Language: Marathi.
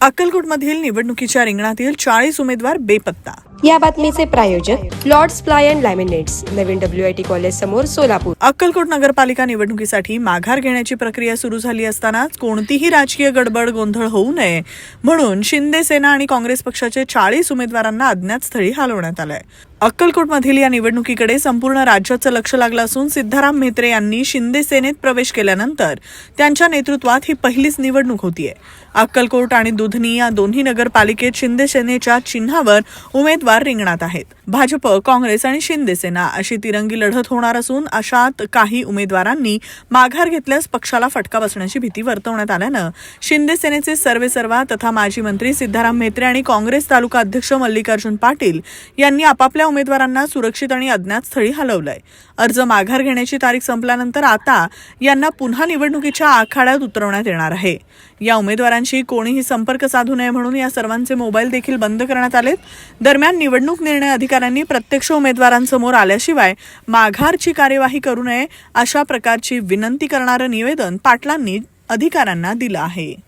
अक्कलकोटमधील निवडणुकीच्या रिंगणातील चाळीस उमेदवार बेपत्ता. या बातमीचे प्रायोजक लॉर्ड्स फ्लाय अँड लॅमिनेट्स नवीन डब्ल्यू आय टी कॉलेज समोर सोलापूर. अक्कलकोट नगरपालिका निवडणुकीसाठी माघार घेण्याची प्रक्रिया सुरू झाली असतानाच कोणतीही राजकीय गडबड गोंधळ होऊ नये म्हणून शिंदे सेना आणि काँग्रेस पक्षाचे चाळीस उमेदवारांना अज्ञात स्थळी हलवण्यात आलंय. अक्कलकोटमधील या निवडणुकीकडे संपूर्ण राज्याचं लक्ष लागलं असून सिद्धाराम म्हेत्रे यांनी शिंदे सेनेत प्रवेश केल्यानंतर त्यांच्या नेतृत्वात ही पहिलीच निवडणूक होतीये. अक्कलकोट आणि दुधनी या दोन्ही नगरपालिकेत शिंदे सेनेच्या चिन्हावर उमेदवार रिंगणात आहेत. भाजप काँग्रेस आणि शिंदे सेना अशी तिरंगी लढत होणार असून अशात काही उमेदवारांनी माघार घेतल्यास पक्षाला फटका बसण्याची भीती वर्तवण्यात आल्यानं शिंदे सेनेचे सर्वेसर्वा तथा माजी मंत्री सिद्धाराम म्हेत्रे आणि काँग्रेस तालुका अध्यक्ष मल्लिकार्जुन पाटील यांनी आपापल्या उमेदवारांना सुरक्षित आणि अज्ञात स्थळी हलवलंय. अर्ज माघार घेण्याची तारीख संपल्यानंतर आता यांना पुन्हा निवडणुकीच्या आखाड्यात उतरवण्यात येणार आहे. या उमेदवारांशी कोणीही संपर्क साधू नये म्हणून या सर्वांचे मोबाईल देखील बंद करण्यात आलेत. दरम्यान निवडणूक निर्णय अधिकाऱ्यांनी प्रत्यक्ष उमेदवारांसमोर आल्याशिवाय माघारची कार्यवाही करू नये अशा प्रकारची विनंती करणारं निवेदन पाटलांनी अधिकाऱ्यांना दिलं आहे.